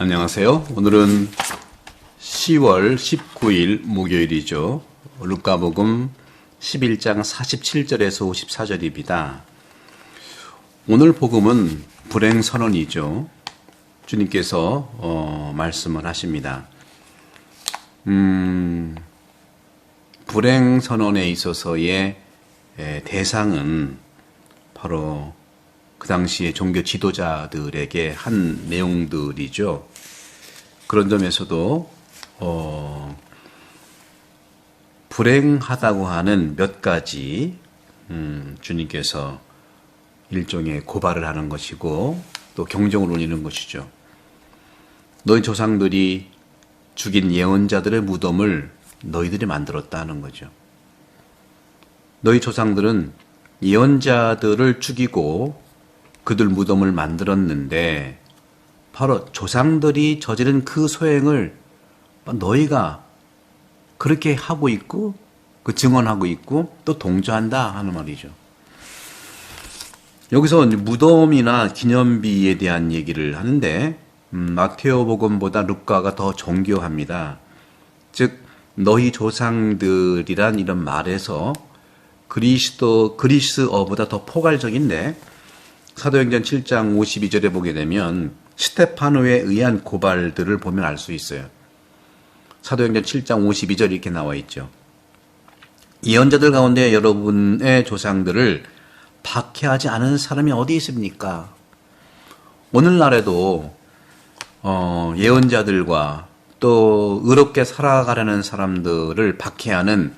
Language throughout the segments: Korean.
안녕하세요. 오늘은 10월 19일 목요일이죠. 루카복음 11장 47절에서 54절입니다. 오늘 복음은 불행 선언이죠. 주님께서 어, 말씀을 하십니다. 음, 불행 선언에 있어서의 에, 대상은 바로 그 당시에 종교 지도자들에게 한 내용들이죠. 그런 점에서도 어, 불행하다고 하는 몇 가지 음, 주님께서 일종의 고발을 하는 것이고 또 경종을 울리는 것이죠. 너희 조상들이 죽인 예언자들의 무덤을 너희들이 만들었다는 거죠. 너희 조상들은 예언자들을 죽이고 그들 무덤을 만들었는데 바로 조상들이 저지른 그 소행을 너희가 그렇게 하고 있고 그 증언하고 있고 또 동조한다 하는 말이죠. 여기서 무덤이나 기념비에 대한 얘기를 하는데 음, 마테오 복음보다 루카가 더 정교합니다. 즉 너희 조상들이란 이런 말에서 그리스도 그리스어보다 더 포괄적인데 사도행전 7장 52절에 보게 되면 스테파노에 의한 고발들을 보면 알 수 있어요. 사도행전 7장 52절 이렇게 나와 있죠. 예언자들 가운데 여러분의 조상들을 박해하지 않은 사람이 어디 있습니까? 오늘날에도 어, 예언자들과 또 의롭게 살아가려는 사람들을 박해하는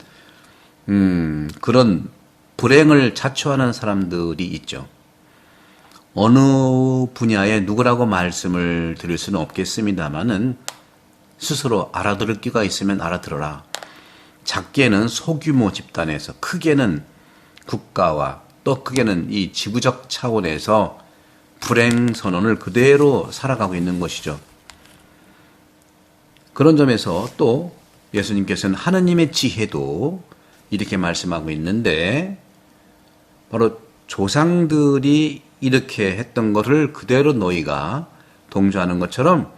음, 그런 불행을 자초하는 사람들이 있죠. 어느 분야에 누구라고 말씀을 드릴 수는 없겠습니다만은 스스로 알아들을 끼가 있으면 알아들어라. 작게는 소규모 집단에서 크게는 국가와 또 크게는 이 지구적 차원에서 불행 선언을 그대로 살아가고 있는 것이죠. 그런 점에서 또 예수님께서는 하느님의 지혜도 이렇게 말씀하고 있는데 바로 조상들이 이렇게 했던 것을 그대로 너희가 동조하는 것처럼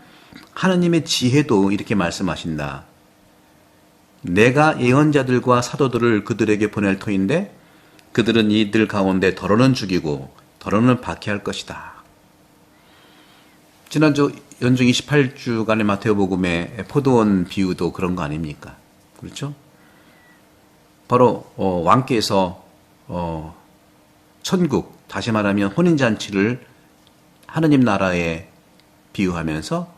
하느님의 지혜도 이렇게 말씀하신다. 내가 예언자들과 사도들을 그들에게 보낼 터인데 그들은 이들 가운데 더러는 죽이고 더러는 박해할 것이다. 지난주 연중 28주간의 마태오복음의 포도원 비유도 그런 거 아닙니까? 그렇죠? 바로 어, 왕께서 어, 천국 다시 말하면 혼인잔치를 하느님 나라에 비유하면서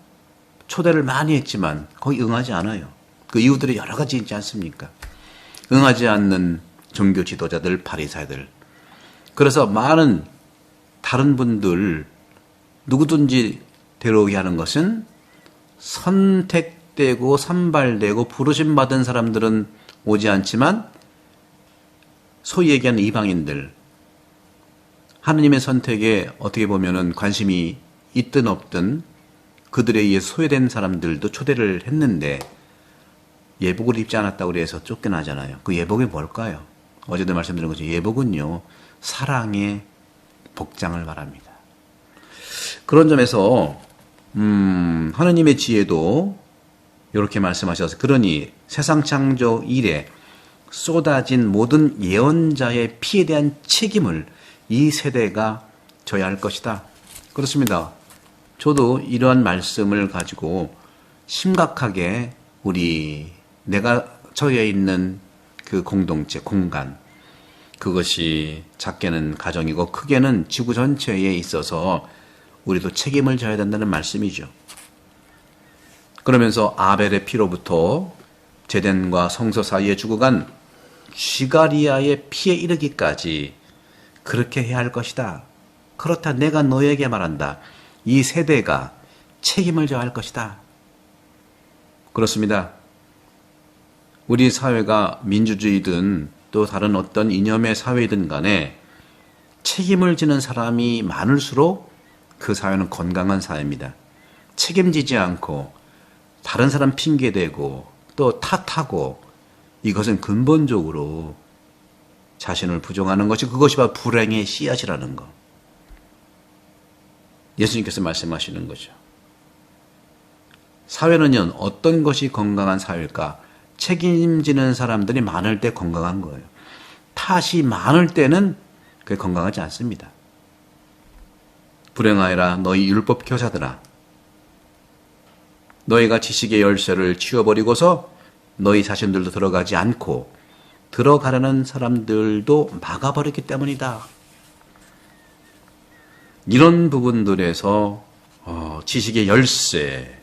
초대를 많이 했지만 거기 응하지 않아요. 그 이유들이 여러 가지 있지 않습니까? 응하지 않는 종교 지도자들, 바리사들. 그래서 많은 다른 분들 누구든지 데려오게 하는 것은 선택되고 선발되고 부르심 받은 사람들은 오지 않지만 소위 얘기하는 이방인들 하느님의 선택에 어떻게 보면은 관심이 있든 없든 그들에 의해 소외된 사람들도 초대를 했는데 예복을 입지 않았다고 그래서 쫓겨나잖아요. 그 예복이 뭘까요? 어제도 말씀드린 거죠. 예복은요, 사랑의 복장을 말합니다. 그런 점에서, 음, 하느님의 지혜도 이렇게 말씀하셔서, 그러니 세상 창조 이래 쏟아진 모든 예언자의 피에 대한 책임을 이 세대가 져야 할 것이다. 그렇습니다. 저도 이러한 말씀을 가지고 심각하게 우리 내가 처해 있는 그 공동체, 공간, 그것이 작게는 가정이고 크게는 지구 전체에 있어서 우리도 책임을 져야 된다는 말씀이죠. 그러면서 아벨의 피로부터 제덴과 성소 사이에 죽어간 쥐가리아의 피에 이르기까지 그렇게 해야 할 것이다. 그렇다 내가 너에게 말한다. 이 세대가 책임을 져야 할 것이다. 그렇습니다. 우리 사회가 민주주의든 또 다른 어떤 이념의 사회든 간에 책임을 지는 사람이 많을수록 그 사회는 건강한 사회입니다. 책임지지 않고 다른 사람 핑계대고 또 탓하고 이것은 근본적으로 자신을 부정하는 것이 그것이 바로 불행의 씨앗이라는 것. 예수님께서 말씀하시는 거죠. 사회는요, 어떤 것이 건강한 사회일까? 책임지는 사람들이 많을 때 건강한 거예요. 탓이 많을 때는 그게 건강하지 않습니다. 불행하여라 너희 율법 교사들아 너희가 지식의 열쇠를 치워버리고서 너희 자신들도 들어가지 않고 들어가려는 사람들도 막아버렸기 때문이다. 이런 부분들에서 어, 지식의 열쇠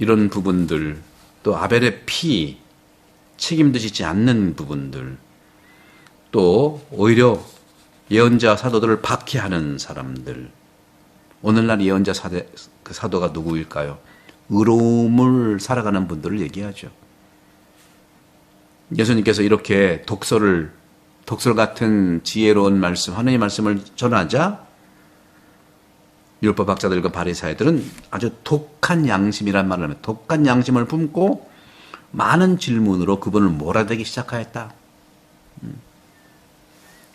이런 부분들 또 아벨의 피 책임도 짓지 않는 부분들 또 오히려 예언자 사도들을 박해하는 사람들 오늘날 예언자 사대, 그 사도가 누구일까요? 의로움을 살아가는 분들을 얘기하죠. 예수님께서 이렇게 독서를 독설 같은 지혜로운 말씀, 하나님의 말씀을 전하자 율법학자들과 바리사이들은 아주 독한 양심이란 말을 하면 독한 양심을 품고 많은 질문으로 그분을 몰아대기 시작하였다. 음.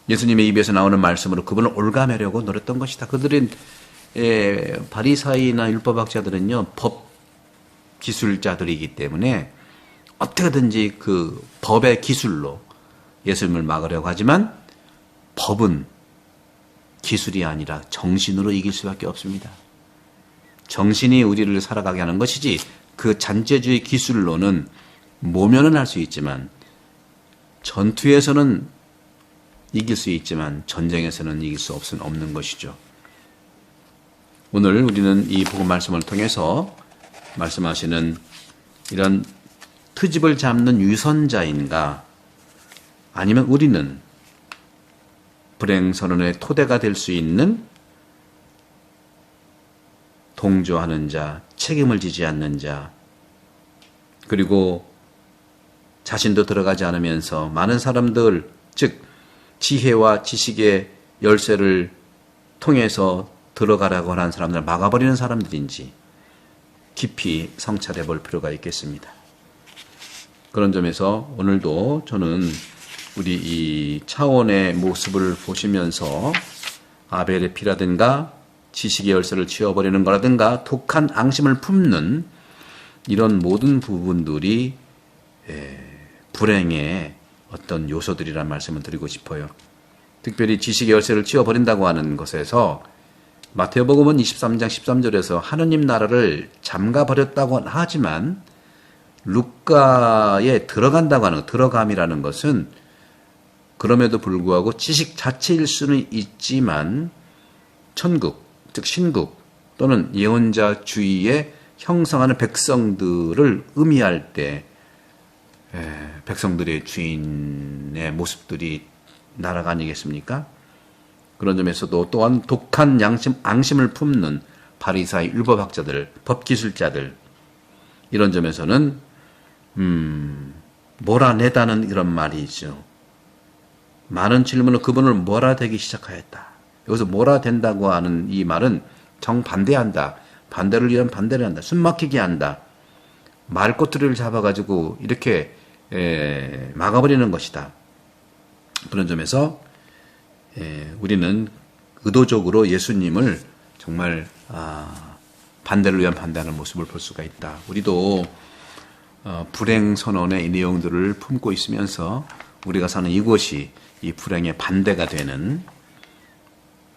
예수님의 입에서 나오는 말씀으로 그분을 올가매려고 노렸던 것이다. 그들은 예, 바리사이나 율법학자들은요 법 기술자들이기 때문에 어떻게든지 그 법의 기술로 예수님을 막으려고 하지만 법은 기술이 아니라 정신으로 이길 수밖에 없습니다. 정신이 우리를 살아가게 하는 것이지 그 잔재주의 기술로는 모면은 할 수 있지만 전투에서는 이길 수 있지만 전쟁에서는 이길 수 없은 없는 것이죠. 오늘 우리는 이 복음 말씀을 통해서 말씀하시는 이런 트집을 잡는 유선자인가 아니면 우리는 불행 선언의 토대가 될 수 있는 동조하는 자, 책임을 지지 않는 자, 그리고 자신도 들어가지 않으면서 많은 사람들, 즉, 지혜와 지식의 열쇠를 통해서 들어가라고 하는 사람들 막아버리는 사람들인지 깊이 성찰해 볼 필요가 있겠습니다. 그런 점에서 오늘도 저는 우리 이 차원의 모습을 보시면서 아벨의 피라든가 지식의 열쇠를 치워버리는 거라든가 독한 앙심을 품는 이런 모든 부분들이 불행의 어떤 요소들이란 말씀을 드리고 싶어요. 특별히 지식의 열쇠를 치워버린다고 하는 것에서 마태복음은 23장 13절에서 하느님 나라를 잠가버렸다고 하지만 루가에 들어간다고 하는 들어감이라는 것은 그럼에도 불구하고 지식 자체일 수는 있지만 천국, 즉 신국 또는 예언자 주의에 형성하는 백성들을 의미할 때 백성들의 주인의 모습들이 나라가 아니겠습니까? 그런 점에서도 또한 독한 양심, 앙심을 품는 바리사의 율법학자들, 법기술자들 이런 점에서는 음, 몰아내다는 이런 말이죠. 많은 질문을 그분을 몰아대기 시작하였다. 여기서 몰아댄다고 하는 이 말은 정반대한다. 반대를 위한 반대를 한다. 숨막히게 한다. 말꼬투리를 잡아가지고 이렇게 에, 막아버리는 것이다. 그런 점에서 에, 우리는 의도적으로 예수님을 정말 아, 반대를 위한 반대하는 모습을 볼 수가 있다. 우리도 어, 불행 선언의 내용들을 품고 있으면서 우리가 사는 이곳이 이 불행의 반대가 되는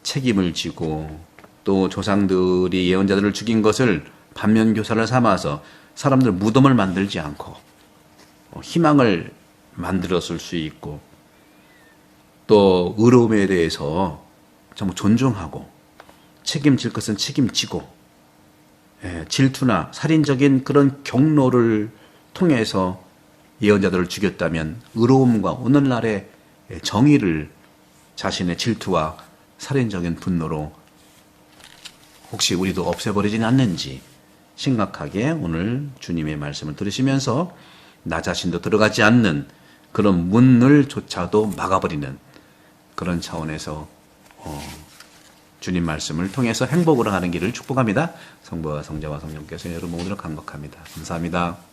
책임을 지고 또 조상들이 예언자들을 죽인 것을 반면 교사를 삼아서 사람들 무덤을 만들지 않고 어, 희망을 만들었을 수 있고 또 의로움에 대해서 정말 존중하고 책임질 것은 책임지고 예, 질투나 살인적인 그런 경로를 통해서 예언자들을 죽였다면 의로움과 오늘날의 정의를 자신의 질투와 살인적인 분노로 혹시 우리도 없애버리진 않는지 심각하게 오늘 주님의 말씀을 들으시면서 나 자신도 들어가지 않는 그런 문을 조차도 막아버리는 그런 차원에서 어, 주님 말씀을 통해서 행복으로 가는 길을 축복합니다. 성부와 성자와 성령께서 여러분 모두를 강복합니다. 감사합니다.